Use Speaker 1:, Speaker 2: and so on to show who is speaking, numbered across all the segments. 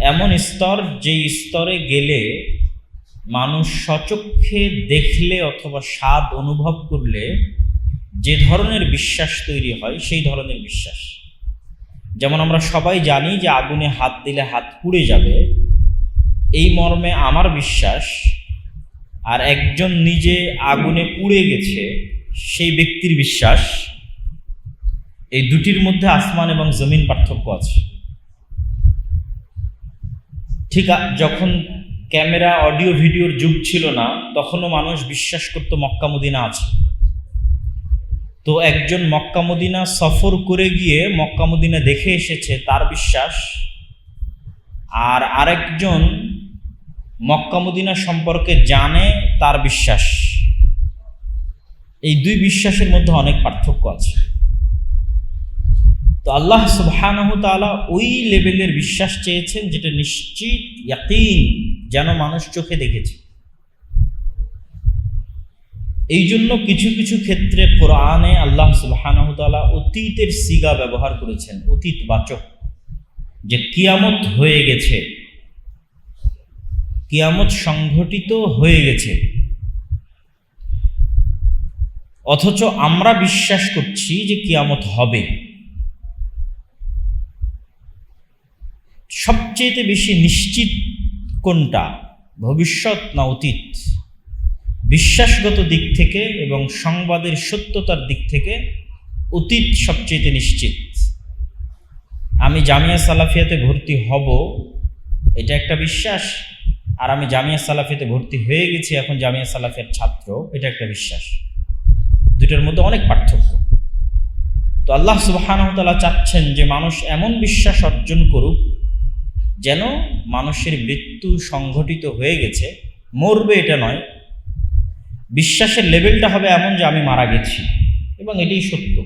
Speaker 1: এমন স্তর যে স্তরে গেলে মানুষ সচক্ষে দেখলে অথবা স্বাদ অনুভব করলে যে ধরনের বিশ্বাস তৈরি হয়, সেই ধরনের বিশ্বাস। যেমন আমরা সবাই জানি যে আগুনে হাত দিলে হাত পুড়ে যাবে। এই মর্মে আমার বিশ্বাস, আর একজন নিজে আগুনে পুড়ে গেছে, সেই ব্যক্তির বিশ্বাস, এই দুটির মধ্যে আসমান এবং জমিন পার্থক্য আছে। ঠিক যখন ক্যামেরা, অডিও, ভিডিওর যুগ ছিল না, তখনও মানুষ বিশ্বাস করত মক্কা মদিনা আছে। তো একজন মক্কা মদিনা সফর করে গিয়ে মক্কা মদিনা দেখে এসেছে তার বিশ্বাস। আর আরেকজন মক্কা মদিনা সম্পর্কে জানে তার বিশ্বাস। এই দুই বিশ্বাসের মধ্যে অনেক পার্থক্য আছে। তো আল্লাহ সুবহানাহু তাআলা ওই লেভেলের বিশ্বাস চেয়েছেন যেটা নিশ্চিত ইয়াকিন যেন মানুষ চোখে দেখেছে। এই জন্য কিছু কিছু ক্ষেত্রে কোরআনে আল্লাহ সুবহানাহু তাআলা অতীতের সিগা ব্যবহার করেছেন, অতীত বাচক, যে কিয়ামত হয়ে গেছে, কিয়ামত সংঘটিত হয়ে গেছে। অথচ আমরা বিশ্বাস করছি যে কিয়ামত হবে। সবচেয়ে বেশি নিশ্চিত কোনটা? ভবিষ্যৎ না অতীত? বিশ্বাসগত দিক থেকে এবং সংবাদের সত্যতার দিক থেকে অতীত সবচেয়ে নিশ্চিত। আমি জামিয়া সালাফিয়াতে ভর্তি হব, এটা একটা বিশ্বাস। আর আমি জামিয়া সালাফিয়াতে ভর্তি হয়ে গেছি, এখন জামিয়া সালাফিয়ার ছাত্র, এটা একটা বিশ্বাস। দুটার মধ্যে অনেক পার্থক্য। তো আল্লাহ সুবাহানহতালা চাচ্ছেন যে মানুষ এমন বিশ্বাস অর্জন করুক যেন মানুষের মৃত্যু সংঘটিত হয়ে গেছে, মরবে এটা নয়। বিশ্বাসের লেভেলটা হবে এমন যে আমি মারা গেছি, এবং এটাই সত্য।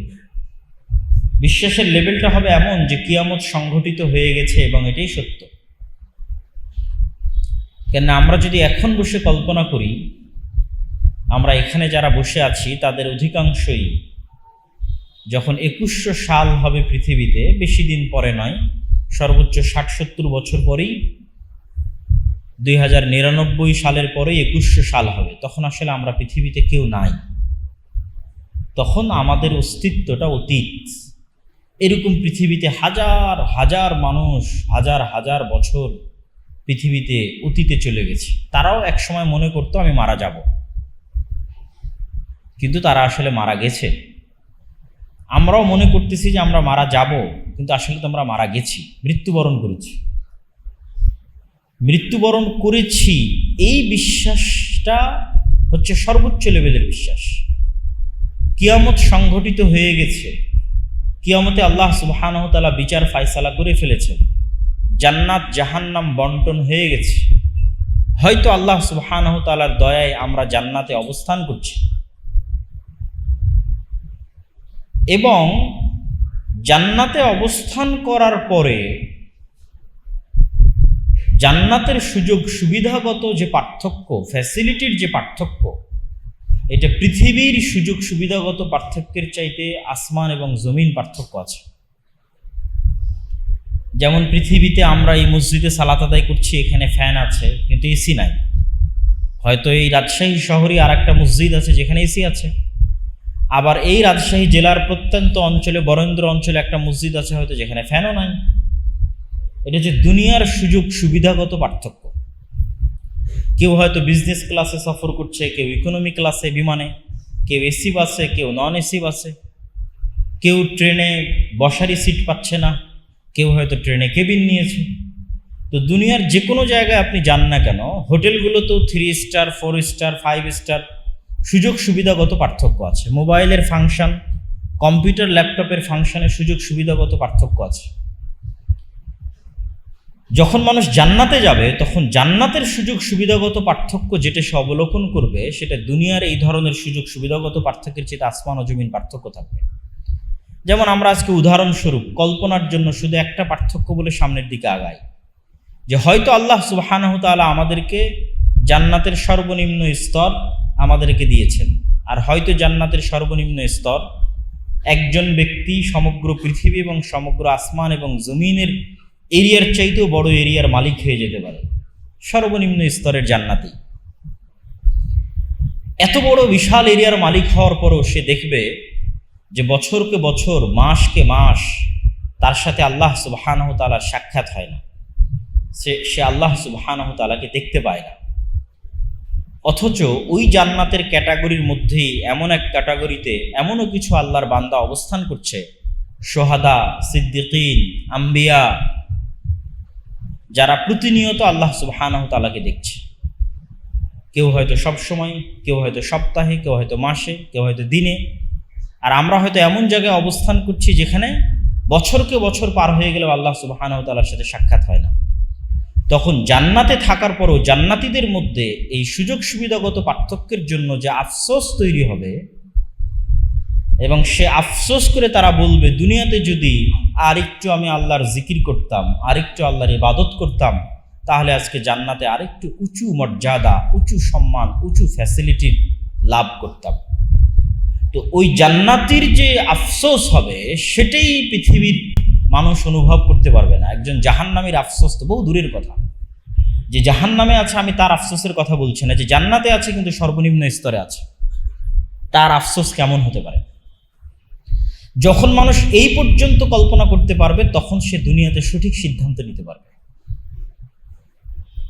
Speaker 1: বিশ্বাসের লেভেলটা হবে এমন যে কিয়ামত সংঘটিত হয়ে গেছে এবং এটাই সত্য। কেন আমরা যদি এখন বসে কল্পনা করি, আমরা এখানে যারা বসে আছি, তাদের অধিকাংশই যখন একুশশো সাল হবে পৃথিবীতে, বেশি দিন পরে নয় সর্বোচ্চ ষাট সত্তর বছর পরেই দুই হাজার নিরানব্বই সালের পরেই একুশশো সাল হবে। তখন আসলে আমরা পৃথিবীতে কেউ নাই। তখন আমাদের অস্তিত্বটা অতীত। এরকম পৃথিবীতে হাজার হাজার মানুষ, হাজার হাজার বছর পৃথিবীতে অতীতে চলে গেছে। তারাও একসময় মনে করতো, আমি মারা যাব। কিন্তু তারা আসলে মারা গেছে। আমরাও মনে করতেছি যে আমরা মারা যাব। কিন্তু আসলে তো আমরা মারা গেছি, মৃত্যুবরণ করেছি। মৃত্যুবরণ করেছি, এই বিশ্বাসটা হচ্ছে সর্বোচ্চ লেভেলের বিশ্বাস। কিয়ামত সংঘটিত হয়ে গেছে। কিয়ামতে আল্লাহ সুবাহানহতালা বিচার ফায়সালা করে ফেলেছেন। জান্নাত, জাহান্নাম বন্টন হয়ে গেছে। হয়তো আল্লাহ সুবাহানহতালার দয়ায় আমরা জান্নাতে অবস্থান করছি। এবং জান্নাতে অবস্থান করার পরে জান্নাতের সুযোগ সুবিধাগত যে পার্থক্য ফ্যাসিলিটির যে পার্থক্য, এটা পৃথিবীর সুযোগ সুবিধাগত পার্থক্যের চাইতে আসমান এবং জমিন পার্থক্য আছে। যেমন পৃথিবীতে আমরা এই মসজিদে সালাত আদায় করছি, এখানে ফ্যান আছে, কিন্তু এসি নাই। হয়তো এই রাজশাহী শহরে আর একটা মসজিদ আছে যেখানে এসি আছে। আবার এই রাজশাহী জেলার প্রত্যন্ত অঞ্চলে, বরেন্দ্র অঞ্চলে একটা মসজিদ আছে হয়তো যেখানে ফ্যানও নাই। এটা যে দুনিয়ার সুযোগ সুবিধাগত পার্থক্য। কেউ হয়তো বিজনেস ক্লাসে সফর করছে, কেউ ইকোনমি ক্লাসে বিমানে, কেউ এসি বাসে কেউ নন এসি বাসে কেউ ট্রেনে বসারই সিট পাচ্ছে না, কেউ হয়তো ট্রেনে কেবিন নিয়েছে। তো দুনিয়ার যে কোনো জায়গায় আপনি যান না কেন হোটেলগুলো তো three star four star five star সুযোগ সুবিধাগত পার্থক্য আছে। মোবাইলের ফাংশন, কম্পিউটার ল্যাপটপের ফাংশনের সুযোগ সুবিধাগত পার্থক্য আছে। যখন মানুষ জান্নাতে যাবে, তখন জান্নাতের সুযোগ সুবিধাগত পার্থক্য যেটা সে অবলোকন করবে, সেটা দুনিয়ার এই ধরনের সুযোগ সুবিধাগত পার্থক্যের চেয়ে আসমান ও জমিন পার্থক্য থাকবে। যেমন আমরা আজকে উদাহরণস্বরূপ, কল্পনার জন্য শুধু একটা পার্থক্য বলে সামনের দিকে আগাই। যে হয়তো আল্লাহ সুবাহানাহ তাআলা আমাদেরকে জান্নাতের সর্বনিম্ন স্তর আমাদেরকে দিয়েছেন। আর হয়তো জান্নাতের সর্বনিম্ন স্তর একজন ব্যক্তি সমগ্র পৃথিবী এবং সমগ্র আসমান এবং জমিনের এরিয়ার চাইতেও বড় এরিয়ার মালিক হয়ে যেতে পারে। সর্বনিম্ন স্তরের জান্নাতি। এত বড় বিশাল এরিয়ার মালিক হওয়ার পরও সে দেখবে যে বছরকে বছর, মাসকে মাস তার সাথে আল্লাহ সুবাহানহ তালার সাক্ষাৎ হয় না। সে সে আল্লাহ সুবাহানহ দেখতে পায় না। অথচ ওই জান্নাতের ক্যাটাগরির মধ্যেই এমন এক ক্যাটাগরিতে এমনও কিছু আল্লাহর বান্দা অবস্থান করছে। সোহাদা, সিদ্দিকিন, আম্বিয়া, যারা প্রতিনিয়ত আল্লাহ সুবাহানহ তালাকে দেখছে। কেউ হয়তো সব সময় কেউ হয়তো সপ্তাহে, কেউ হয়তো মাসে, কেউ হয়তো দিনে। আর আমরা হয়তো এমন জায়গায় অবস্থান করছি যেখানে বছরকে বছর পার হয়ে গেলেও আল্লাহ সুবাহানহ তালার সাথে সাক্ষাৎ হয় না। তখন জান্নাতে থাকার পরও জান্নাতিদের মধ্যে এই সুযোগ সুবিধাগত পার্থক্যের জন্য যে আফসোস তৈরি হবে এবং সে আফসোস করে তারা বলবে, দুনিয়াতে যদি আর একটু আমি আল্লাহর জিকির করতাম, আরেকটু আল্লাহর ইবাদত করতাম, তাহলে আজকে জান্নাতে আরেকটু উঁচু মর্যাদা, উঁচু সম্মান, উঁচু ফ্যাসিলিটি লাভ করতাম। তো ওই জান্নাতির যে আফসোস হবে, সেটাই পৃথিবীর মানুষ অনুভব করতে পারবে না। একজন জাহান্নামের আফসোস তো বহু দূরের কথা। যে জাহান্নামে আছে, আমি তার আফসোসের কথা বলছি না। যে জান্নাতে আছে, কিন্তু সর্বনিম্ন স্তরে আছে। তার আফসোস কেমন হতে পারে? যখন মানুষ এই পর্যন্ত কল্পনা করতে পারবে, তখন সে দুনিয়াতে সঠিক সিদ্ধান্ত নিতে পারবে।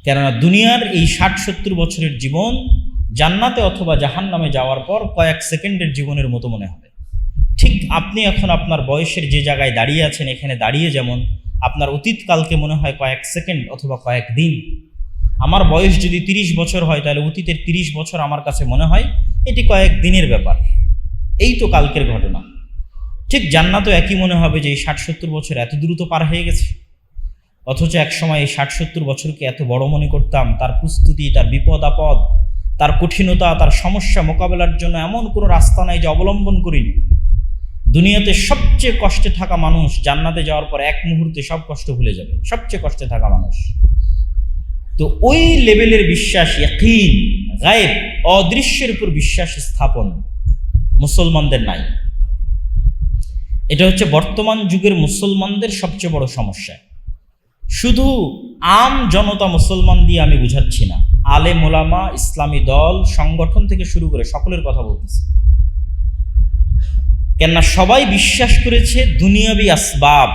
Speaker 1: কেননা দুনিয়ার এই ষাট সত্তর বছরের জীবন জান্নাতে অথবা জাহান নামে যাওয়ার পর কয়েক সেকেন্ডের জীবনের মতো মনে হবে। ঠিক আপনি এখন আপনার বয়সের যে জায়গায় দাঁড়িয়ে আছেন, এখানে দাঁড়িয়ে যেমন আপনার অতীতকালকে মনে হয় কয়েক সেকেন্ড অথবা কয়েক দিন। আমার বয়স যদি তিরিশ বছর হয়, তাহলে অতীতের তিরিশ বছর আমার কাছে মনে হয় এটি কয়েক দিনের ব্যাপার। এই তো কালকের ঘটনা। ঠিক জান্নাতও একই মনে হবে যে এই ষাট সত্তর বছর এত দ্রুত পার হয়ে গেছে। অথচ এক সময় এই ষাট সত্তর বছরকে এত বড় মনে করতাম, তার প্রস্তুতি, তার বিপদ আপদ, তার কঠিনতা, তার সমস্যা মোকাবেলার জন্য এমন কোনো রাস্তা নাই যে অবলম্বন করিনি। দুনিয়াতে সবচেয়ে কষ্টে থাকা মানুষ জান্নাতে যাওয়ার পর এক মুহূর্তে সব কষ্ট ভুলে যাবে। সবচেয়ে কষ্টে থাকা মানুষ। তো ওই লেভেলের বিশ্বাস, ইয়াকিন, গায়েব, অদৃশ্যের উপর বিশ্বাস স্থাপন মুসলমানদের নাই। এটা হচ্ছে বর্তমান যুগের মুসলমানদের সবচেয়ে বড় সমস্যা। শুধু আম জনতা মুসলমান দিয়ে আমি বুঝাচ্ছি না। আলে মোলামা ইসলামী দল, সংগঠন থেকে শুরু করে সকলের কথা বলতেছি। কেননা সবাই বিশ্বাস করেছে দুনিয়াবি আসবাব,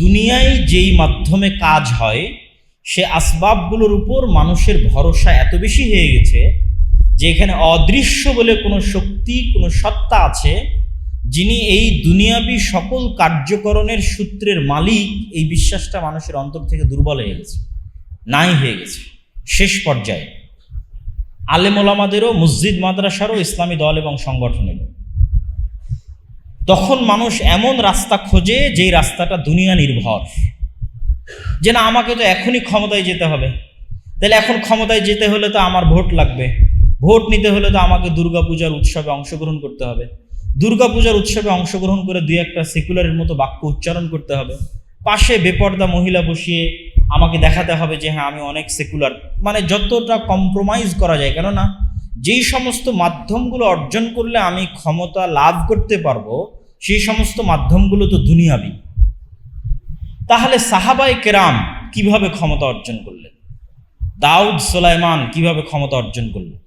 Speaker 1: দুনিয়ায় যেই মাধ্যমে কাজ হয়, সে আসবাবগুলোর উপর মানুষের ভরসা এত বেশি হয়ে গেছে যে এখানে অদৃশ্য বলে কোনো শক্তি, কোনো সত্তা আছে যিনি এই দুনিয়াবি সকল কার্যকরণের সূত্রের মালিক। এই বিশ্বাসটা মানুষের অন্তর থেকে দুর্বল হয়ে গেছে, নাই হয়ে গেছে। শেষ পর্যায়ে আলেমোলামাদেরও মসজিদ, মাদ্রাসারও, ইসলামী দল এবং সংগঠনেরও। তখন মানুষ এমন রাস্তা খোঁজে যেই রাস্তাটা দুনিয়া নির্ভর। যে না, আমাকে তো এখনই ক্ষমতায় যেতে হবে। তাহলে এখন ক্ষমতায় যেতে হলে তো আমার ভোট লাগবে। ভোট নিতে হলে তো আমাকে দুর্গাপূজার উৎসবে অংশগ্রহণ করতে হবে। দুর্গাপূজার উৎসবে অংশগ্রহণ করে দুই একটা সেকুলারের মতো বাক্য উচ্চারণ করতে হবে। পাশে বেপর্দা মহিলা বসিয়ে আমাকে দেখাতে হবে যে হ্যাঁ আমি অনেক সেকুলার। মানে যতটা কম্প্রোমাইজ করা যায়। কেননা, যেই সমস্ত মাধ্যমগুলো অর্জন করলে আমি ক্ষমতা লাভ করতে পারব সেই সমস্ত মাধ্যমগুলো তো দুনিয়াবি। তাহলে সাহাবাই কেরাম কীভাবে ক্ষমতা অর্জন করলেন? দাউদ সোলাইমান কীভাবে ক্ষমতা অর্জন করলেন?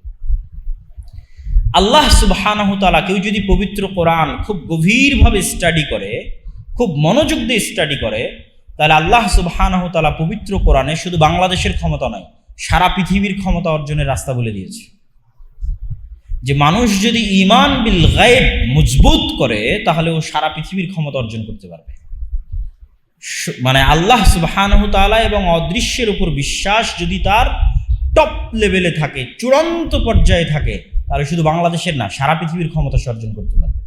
Speaker 1: আল্লাহ সুবাহানহতালা কেউ যদি পবিত্র কোরআন খুব গভীরভাবে স্টাডি করে, খুব মনোযোগ দিয়ে স্টাডি করে, তাহলে আল্লাহ সুবাহানহতালা পবিত্র কোরআনে শুধু বাংলাদেশের ক্ষমতা নয়, সারা পৃথিবীর ক্ষমতা অর্জনের রাস্তা বলে দিয়েছে। যে মানুষ যদি ইমান বিল গায়েব মজবুত করে, তাহলে ও সারা পৃথিবীর ক্ষমতা অর্জন করতে পারবে। মানে আল্লাহ সুবাহানহ তালা এবং অদৃশ্যের উপর বিশ্বাস যদি তার টপ লেভেলে থাকে, চূড়ান্ত পর্যায়ে থাকে, তাহলে শুধু বাংলাদেশের না, সারা পৃথিবীর ক্ষমতা অর্জন করতে পারবে।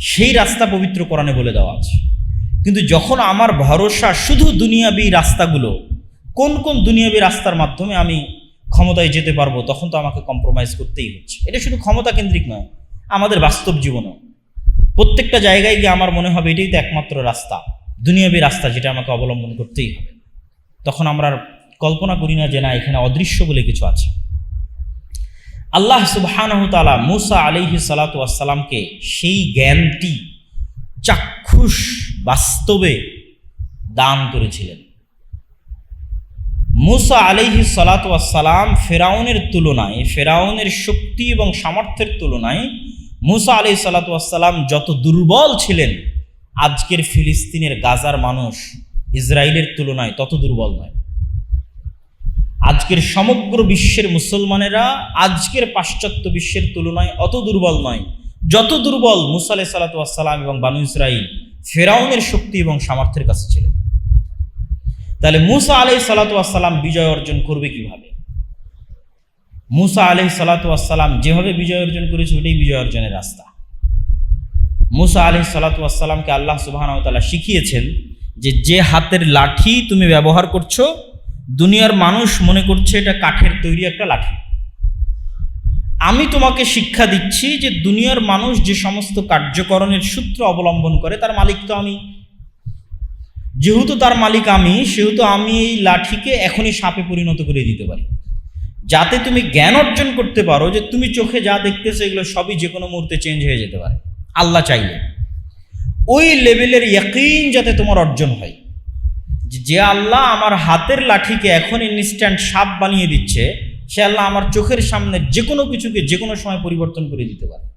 Speaker 1: সেই রাস্তা পবিত্র কোরআনে বলে দেওয়া আছে। কিন্তু যখন আমার ভরসা শুধু দুনিয়াবি রাস্তাগুলো, কোন কোন দুনিয়াবি রাস্তার মাধ্যমে আমি ক্ষমতায় যেতে পারব, তখন তো আমাকে কম্প্রোমাইজ করতেই হচ্ছে। এটা শুধু ক্ষমতা কেন্দ্রিক নয়, আমাদের বাস্তব জীবনেও। প্রত্যেকটা জায়গায় গিয়ে আমার মনে হবে এটাই তো একমাত্র রাস্তা, দুনিয়াবী রাস্তা যেটা আমাকে অবলম্বন করতেই হবে। তখন আমরা কল্পনা করি না যে না, এখানে অদৃশ্য বলে কিছু আছে। আল্লাহ সুবাহানহতালা মুসা আলিহি সালাতামকে সেই জ্ঞানটি চাক্ষুষ বাস্তবে দান করেছিলেন। মুসা আলিহি সালাতাম ফেরাউনের তুলনায়, ফেরাউনের শক্তি এবং সামর্থ্যের তুলনায় মুসা আলি সালাতাম যত দুর্বল ছিলেন, আজকের ফিলিস্তিনের গাজার মানুষ ইসরায়েলের তুলনায় তত দুর্বল নয়। আজকের সমগ্র বিশ্বের মুসলমানেরা আজকের পাশ্চাত্য বিশ্বের তুলনায় অত দুর্বল নয়। যত দুর্বল মুসা আলি সালাতাম এবং বানু ইসরাইল ফেরাউনের শক্তি এবং সামর্থ্যের কাছে ছিলেন। তাহলে মুসা আলাই সালাতাম বিজয় অর্জন করবে কীভাবে? মুসা আলাই সালাতাম যেভাবে বিজয় অর্জন করেছে, ওটাই বিজয় অর্জনের রাস্তা। মুসা আলি সালাতামকে আল্লাহ সুবাহানতালা শিখিয়েছেন যে যে হাতের লাঠি তুমি ব্যবহার করছ, দুনিয়ার মানুষ মনে করছে এটা কাঠের তৈরি একটা লাঠি। আমি তোমাকে শিক্ষা দিচ্ছি যে দুনিয়ার মানুষ যে সমস্ত কার্যকরণের সূত্র অবলম্বন করে, তার মালিক তো আমি। যেহেতু তার মালিক আমি, সেহেতু আমি এই লাঠিকে এখনই সাপে পরিণত করে দিতে পারি। যাতে তুমি জ্ঞান অর্জন করতে পারো যে তুমি চোখে যা দেখতেছো এগুলো সবই যে কোনো মুহূর্তে চেঞ্জ হয়ে যেতে পারে। আল্লাহ চাইলে। ওই লেভেলের ইয়াকিন যাতে তোমার অর্জন হয়। যে আল্লাহ আমার হাতের লাঠিকে এখন ইনস্ট্যান্ট সাপ বানিয়ে দিচ্ছে, সে আল্লাহ আমার চোখের সামনে যে কোনো কিছুকে যে কোনো সময় পরিবর্তন করে দিতে পারে।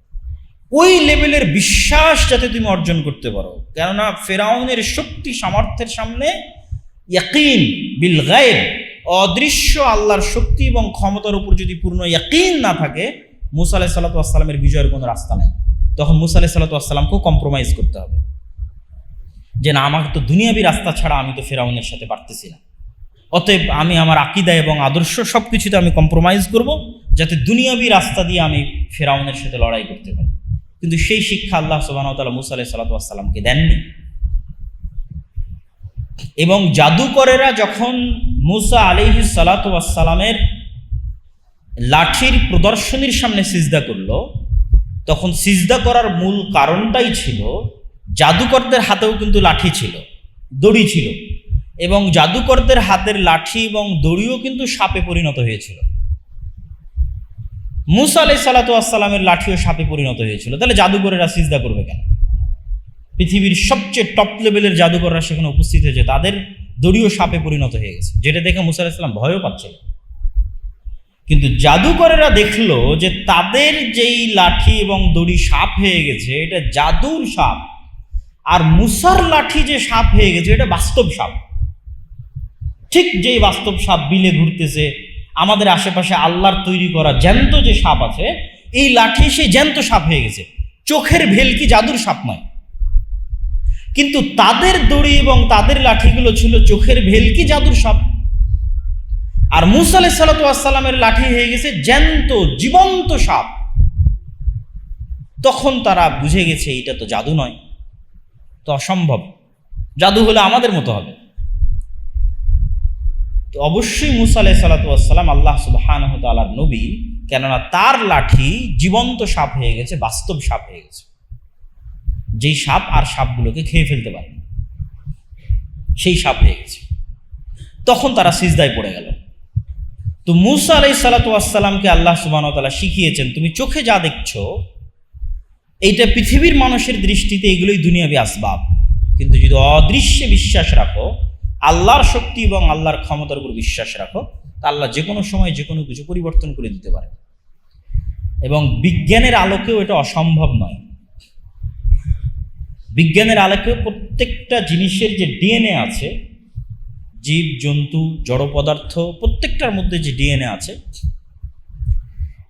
Speaker 1: ওই লেভেলের বিশ্বাস যাতে তুমি অর্জন করতে পারো। কেননা ফেরাউনের শক্তি সামর্থ্যের সামনে ইয়াকিন বিল গায়েব, অদৃশ্য আল্লাহর শক্তি এবং ক্ষমতার উপর যদি পূর্ণ ইয়াকিন না থাকে, মুসা আলাহ সাল্লাতামের বিজয়ের কোনো রাস্তা নেই। তখন মুসা আলাহ সাল্লাতামকেও কম্প্রোমাইজ করতে হবে। যে না, আমার তো দুনিয়াবি রাস্তা ছাড়া আমি তো ফেরাউনের সাথে পারতেছি না। অতএব আমি আমার আকিদা এবং আদর্শ সব কিছুতে আমি কম্প্রোমাইজ করব, যাতে দুনিয়াবি রাস্তা দিয়ে আমি ফেরাউনের সাথে লড়াই করতে পারি। কিন্তু সেই শিক্ষা আল্লাহ সুবাহতাল্লাহ মুসা আলাহ সাল্লাতামকে দেননি। এবং জাদুকরেরা যখন মুসা আলিহি সালাতামের লাঠির প্রদর্শনীর সামনে সিজদা করল, তখন সিজদা করার মূল কারণটাই ছিল, জাদুকরদের হাতেও কিন্তু লাঠি ছিল, দড়ি ছিল। এবং জাদুকরদের হাতের লাঠি এবং দড়িও কিন্তু সাপে পরিণত হয়েছিল। মুসা আলাই সালাতামের লাঠিও সাপে পরিণত হয়েছিল। তাহলে জাদুকরেরা সিজদা করবে কেন? পৃথিবীর সবচেয়ে টপ লেভেলের জাদুকররা সেখানে উপস্থিত হয়েছে, তাদের দড়িও সাপে পরিণত হয়ে গেছে। যেটা দেখে মুসা আলাহিসাল্লাম ভয়ও পাচ্ছিল। কিন্তু জাদুকরেরা দেখল যে তাদের যেই লাঠি এবং দড়ি সাপ হয়ে গেছে, এটা জাদুর সাপ। আর মুসার লাঠি যে সাপ হয়ে গেছে, এটা বাস্তব সাপ। ঠিক যেই বাস্তব সাপ বিলে ঘুরতেছে আমাদের আশেপাশে আল্লাহর তৈরি করা জ্যান্ত যে সাপ আছে, এই লাঠি সে জ্যান্ত সাপ হয়ে গেছে। চোখের ভেলকি জাদুর সাপ নয়? কিন্তু তাদের দড়ি এবং তাদের লাঠিগুলো ছিল চোখের ভেলকি জাদুর সাপ? আর মুসা আলাই সাল্লাতামের লাঠি হয়ে গেছে জ্যান্ত, জীবন্ত সাপ। তখন তারা বুঝে গেছে এটা তো জাদু নয়। তো অসম্ভব। জাদু হলে আমাদের মতো হবে। তো অবশ্যই মুসা আলাই সাল্লাতাম আল্লাহ সুবাহান নবী, কেননা তার লাঠি জীবন্ত সাপ হয়ে গেছে, বাস্তব সাপ হয়ে গেছে। যেই সাপ আর সাপগুলোকে খেয়ে ফেলতে পারে সেই সাপ হয়ে গেছে। তখন তারা সিজদায় পড়ে গেল। তো মুসা আলাই সালাতামকে আল্লাহ সুবাহতালা শিখিয়েছেন, তুমি চোখে যা দেখছ, এইটা পৃথিবীর মানুষের দৃষ্টিতে এগুলোই দুনিয়াবি আসবাব। কিন্তু যদি অদৃশ্যে বিশ্বাস রাখো আল্লাহর শক্তি এবং আল্লাহর ক্ষমতার উপর বিশ্বাস রাখো, তা আল্লাহ যে কোনো সময় যে কোনো কিছু পরিবর্তন করে দিতে পারে। এবং বিজ্ঞানের আলোকেও এটা অসম্ভব নয়। বিজ্ঞানের আলোকেও প্রত্যেকটা জিনিসের যে ডিএনএ আছে, জীব, জন্তু, জড় পদার্থ, প্রত্যেকটার মধ্যে যে ডিএনএ আছে,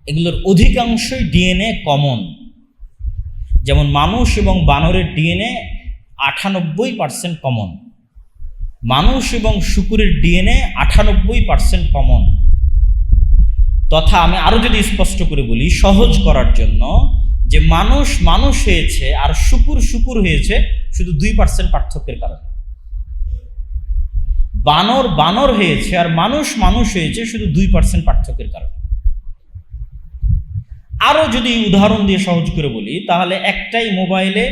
Speaker 1: এগুলোর অধিকাংশই ডিএনএ কমন। যেমন মানুষ এবং বানরের ডিএনএ আটানব্বই পার্সেন্ট কমন। মানুষ এবং শুকুরের ডিএনএ আটানব্বই পার্সেন্ট কমন তথা আমি আরও যদি স্পষ্ট করে বলি, সহজ করার জন্য যে মানুষ মানুষ হয়েছে আর শুকুর শুকুর হয়েছে শুধু দুই পার্সেন্ট পার্থক্যের কারণে। বানর বানর হয়েছে আর মানুষ মানুষ হয়েছে শুধু দুই পার্সেন্ট পার্থক্যের কারণে। আরও যদি উদাহরণ দিয়ে সহজ করে বলি, তাহলে একটাই মোবাইলে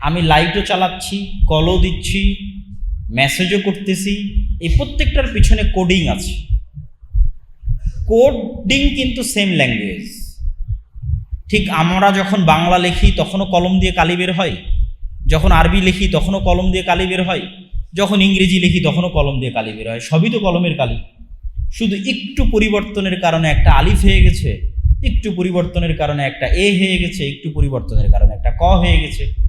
Speaker 1: আমি লাইটও চালাচ্ছি, কলও দিচ্ছি মেসেজও করতেছি। এই প্রত্যেকটার পিছনে কোডিং আছে। কোডিং কিন্তু সেম ল্যাঙ্গুয়েজ ঠিক আমরা যখন বাংলা লিখি, তখনও কলম দিয়ে কালি বের হয়। যখন আরবি লিখি, তখনও কলম দিয়ে কালি বের হয়। যখন ইংরেজি লিখি, তখনও কলম দিয়ে কালি বের হয়। সবই তো কলমের কালি। শুধু একটু পরিবর্তনের কারণে একটা আলিফ হয়ে গেছে, একটু পরিবর্তনের কারণে একটা এ হয়ে গেছে, একটু পরিবর্তনের কারণে একটা ক হয়ে গেছে।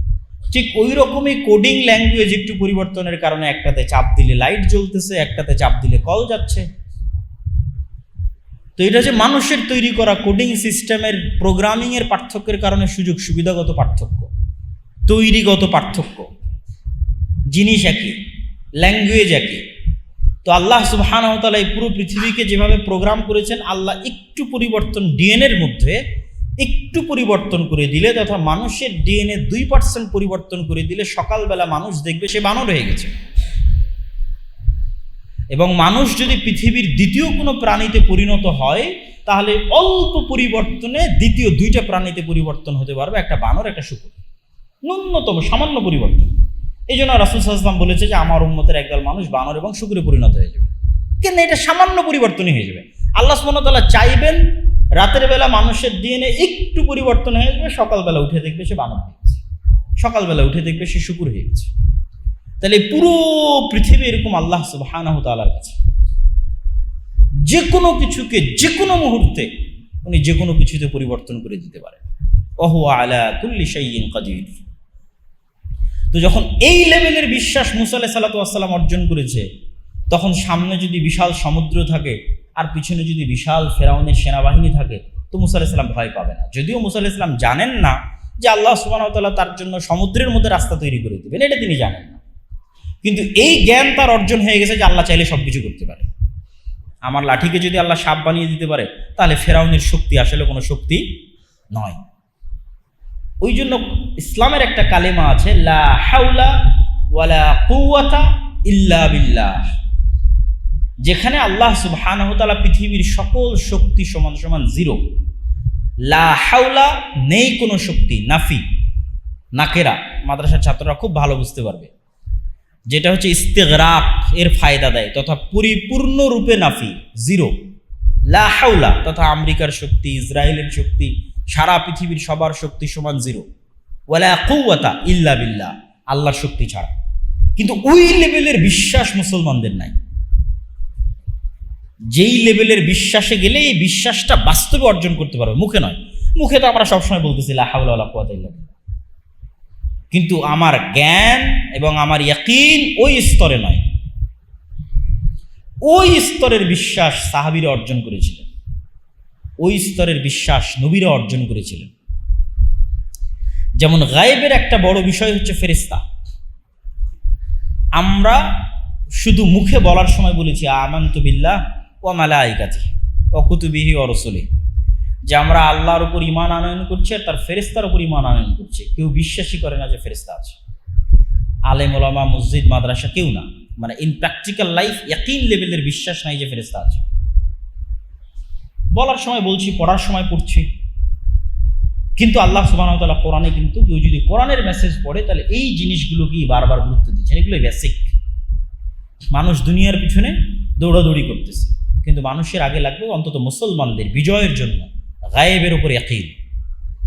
Speaker 1: ঠিক ওই রকমই কোডিং ল্যাঙ্গুয়েজ একটু পরিবর্তনের কারণে একটাতে চাপ দিলে লাইট জ্বলতেছে, একটাতে চাপ দিলে কল যাচ্ছে। তো এটা যে মানুষের তৈরি করা কোডিং সিস্টেমের প্রোগ্রামিংয়ের পার্থক্যের কারণে সুযোগ সুবিধাগত পার্থক্য, তৈরিগত পার্থক্য। জিনিস একই ল্যাঙ্গুয়েজ একই। তো আল্লাহ সুবাহানতালা এই পুরো পৃথিবীকে যেভাবে প্রোগ্রাম করেছেন, আল্লাহ একটু পরিবর্তন ডিএনএর মধ্যে একটু পরিবর্তন করে দিলে তথা মানুষের ডিএনএ দুই পার্সেন্ট পরিবর্তন করে দিলে সকালবেলা মানুষ দেখবে সে বানর হয়ে গেছে। এবং মানুষ যদি পৃথিবীর দ্বিতীয় কোনো প্রাণীতে পরিণত হয়, তাহলে অল্প পরিবর্তনে দ্বিতীয় দুইটা প্রাণীতে পরিবর্তন হতে পারবে, একটা বানর, একটা শুকুর। ন্যূনতম, সামান্য পরিবর্তন। এই জন্য রাসুল সাল্লাম বলেছে যে, আমার উন্মতের একদল মানুষ বানর এবং শুকুরে পরিণত হয়ে যাবে। কেন? এটা সামান্য পরিবর্তনই হয়ে যাবে। আল্লাহ সুমনতাল্লাহ চাইবেন রাতের বেলা মানুষের ডিএনএ একটু পরিবর্তন হয়ে যাবে সকালবেলা উঠে দেখবে সে বানর হয়ে গেছে। সকালবেলা উঠে দেখবে সে শুকুর হয়ে গেছে। তাহলে পুরো পৃথিবী এরকম আল্লাহ সুবাহানাহ তালার কাছে। যে কোনো কিছুকে যে কোনো মুহূর্তে উনি যে কোনো কিছুতে পরিবর্তন করে দিতে পারেন। ওহু আলা কুল্লি শাইইন কাদির। তো যখন এই লেভেলের বিশ্বাস মুসা আলাহ সাল্লাতাম অর্জন করেছে, তখন সামনে যদি বিশাল সমুদ্র থাকে আর পিছনে যদি বিশাল ফেরাউনের সেনাবাহিনী থাকে, তো মুসা আলাহিসাল্লাম ভয় পাবে না। যদিও মুসা আলাহিসাল্লাম জানেন না যে আল্লাহ সুবাহতাল্লাহ তার জন্য সমুদ্রের মধ্যে রাস্তা তৈরি করে দেবেন, এটা তিনি জানেন না। কিন্তু এই জ্ঞান তার অর্জন হয়ে গেছে যে আল্লাহ চাইলে সব কিছু করতে পারে। আমার লাঠিকে যদি আল্লাহ সাপ বানিয়ে দিতে পারে, তাহলে ফেরাউনের শক্তি আসলে কোনো শক্তি নয়। ওই জন্য ইসলামের একটা কালেমা আছে, লা হাউলা ওয়ালা কুওয়াতা ইল্লা বিল্লাহ। যেখানে আল্লাহ সুবহানাহু তাআলা পৃথিবীর সকল শক্তি সমান সমান জিরো লা হাউলা নেই কোনো শক্তি, নাফি, নাকেরা। মাদ্রাসার ছাত্ররা খুব ভালো বুঝতে পারবে। যেটা হচ্ছে ইস্তেগরাক, এর ফায়দা দেয়, তথা পরিপূর্ণরূপে নাফি জিরো লা হাউলা তথা আমেরিকার শক্তি, ইসরায়েলের শক্তি, সারা পৃথিবীর সবার শক্তি সমান জিরো ওয়ালা কৌয়াতা ইল্লা বিল্লাহ, আল্লাহর শক্তি ছাড়া। কিন্তু ওই লেভেলের বিশ্বাস মুসলমানদের নাই। যেই লেভেলের বিশ্বাসে গেলে এই বিশ্বাসটা বাস্তবে অর্জন করতে পারবে। মুখে নয়। মুখে তো আমরা সবসময় বলতেছি, লা হাওলা ওয়ালা কুওয়াতা ইল্লা বিল্লাহ। কিন্তু আমার জ্ঞান এবং আমার ইয়াকিন ওই স্তরে নয়। ওই স্তরের বিশ্বাস সাহাবিরা অর্জন করেছিলেন। ওই স্তরের বিশ্বাস নবীরা অর্জন করেছিলেন। যেমন গায়েবের একটা বড় বিষয় হচ্ছে ফেরিস্তা আমরা শুধু মুখে বলার সময় বলেছি আমান্ত বিল্লাহ। ও মালা আইকাতি অকুতুবিহি অরসলি যে আমরা আল্লাহর উপর ইমান আনয়ন করছি আর তার ফেরিস্তার উপর ইমান আনয়ন করছি। কেউ বিশ্বাসই করে না যে ফেরিস্তা আছে। আলেম, ওলামা, মসজিদ, মাদ্রাসা কেউ না। মানে ইন প্র্যাকটিক্যাল লাইফ একই লেভেলের বিশ্বাস নাই যে ফেরিস্তা আছে। বলার সময় বলছি, পড়ার সময় পড়ছি। কিন্তু আল্লাহ সুবাহতাল্লাহ কোরআনে কিন্তু কেউ যদি কোরআনের মেসেজ পড়ে, তাহলে এই জিনিসগুলোকেই বারবার গুরুত্ব দিচ্ছেন এগুলো বেসিক মানুষ দুনিয়ার পিছনে দৌড়াদৌড়ি করতেছে। কিন্তু মানুষের আগে লাগবে অন্তত মুসলমানদের বিজয়ের জন্য গায়েবের উপর একইল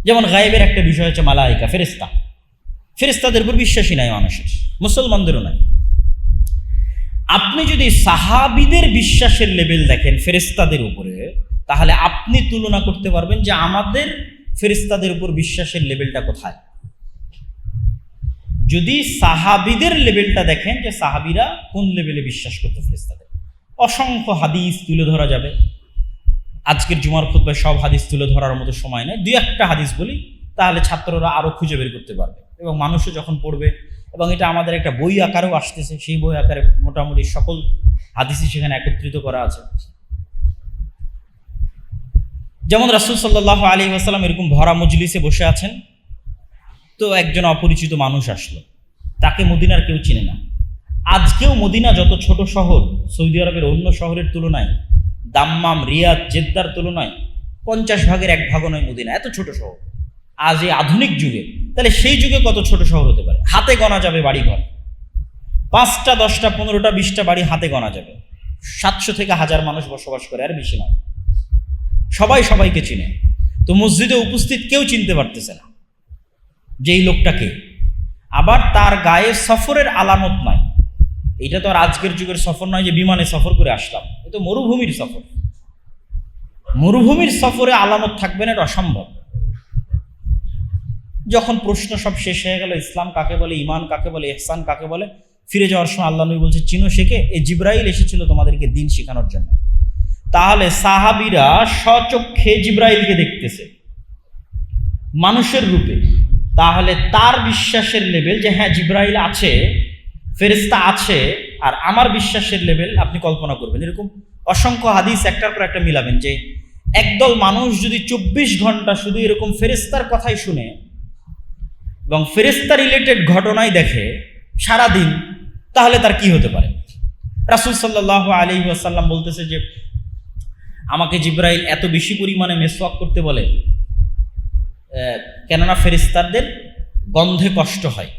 Speaker 1: যেমন গায়েবের একটা বিষয় হচ্ছে মালাইকা ফেরিস্তা ফেরিস্তাদের উপর বিশ্বাসী নাই মানুষের, মুসলমানদেরও নাই। আপনি যদি সাহাবিদের বিশ্বাসের লেভেল দেখেন ফেরিস্তাদের উপরে, তাহলে আপনি তুলনা করতে পারবেন যে আমাদের ফেরিস্তাদের উপর বিশ্বাসের লেভেলটা কোথায়। যদি সাহাবিদের লেভেলটা দেখেন যে সাহাবিরা কোন লেভেলে বিশ্বাস করতো ফেরিস্তাদের অসংখ্য হাদিস তুলে ধরা যাবে। আজকের জুমার খুদ্ায় সব হাদিস তুলে ধরার মতো সময় নেই। দুই একটা হাদিস বলি, তাহলে ছাত্ররা আরও খুঁজে বের করতে পারবে। এবং মানুষও যখন পড়বে, এবং এটা আমাদের একটা বই আকারেও আসতেছে, সেই বই আকারে মোটামুটি সকল হাদিসই সেখানে একত্রিত করা আছে। যেমন রাসুল সাল্লাহ আলী আসালাম এরকম ভরা মজলিসে বসে আছেন, তো একজন অপরিচিত মানুষ আসলো। তাকে মদিনার কেউ চিনে না। আজকেও মদিনা যত ছোট শহর, সৌদি আরবের অন্য শহরের তুলনায়, দাম্মাম, রিয়াদ, জেদ্দার তুলনায় পঞ্চাশ ভাগের এক ভাগও নয় মদিনা, এত ছোট শহর। আজ এই আধুনিক যুগে, তাহলে সেই যুগে কত ছোট শহর হতে পারে? হাতে গণা যাবে বাড়িঘর। পাঁচটা, দশটা, পনেরোটা, বিশটা বাড়ি হাতে গণা যাবে। সাতশো থেকে হাজার মানুষ বসবাস করে, আর বেশি নয়। সবাই সবাইকে চিনে। তো মসজিদে উপস্থিত কেউ চিনতে পারতেছে না যে এই লোকটাকে আবার তার গায়ে সফরের আলামত নয় এটা তো আর আজকের যুগের সফর নয় যে বিমানে সফর করে আসলাম। এ তো মরুভূমির সফর। মরুভূমির সফরে আলামত থাকবে না, এটা অসম্ভব। যখন প্রশ্ন সব শেষ হয়ে গেল, ইসলাম কাকে বলে ইমান কাকে বলে, ইহসান কাকে বলে, ফিরে যাওয়ার সময় আল্লাহ নবী বলছে, চিনো শেখে এই জিব্রাইল এসেছিল তোমাদেরকে দিন শেখানোর জন্য। তাহলে সাহাবিরা স্বচক্ষে জিব্রাইলকে দেখতেছে। মানুষের রূপে। তাহলে তার বিশ্বাসের লেভেল যে হ্যাঁ জিব্রাইল আছে ফেরেস্তা আছে আর আমার বিশ্বাসের লেভেল আপনি কল্পনা করবেন। এরকম অসংখ্য হাদিস একটার পর একটা মিলাবেন যে একদল মানুষ যদি চব্বিশ ঘণ্টা শুধু এরকম ফেরেস্তার কথাই শুনে এবং ফেরেস্তা রিলেটেড ঘটনাই দেখে সারা দিন তাহলে তার কি হতে পারে? রাসুল সাল্লাহ আলী আসাল্লাম বলতেছে যে, আমাকে জিব্রাইল এত বেশি পরিমাণে মেসওয়াক করতে বলে কেননা ফেরিস্তারদের গন্ধে কষ্ট হয়।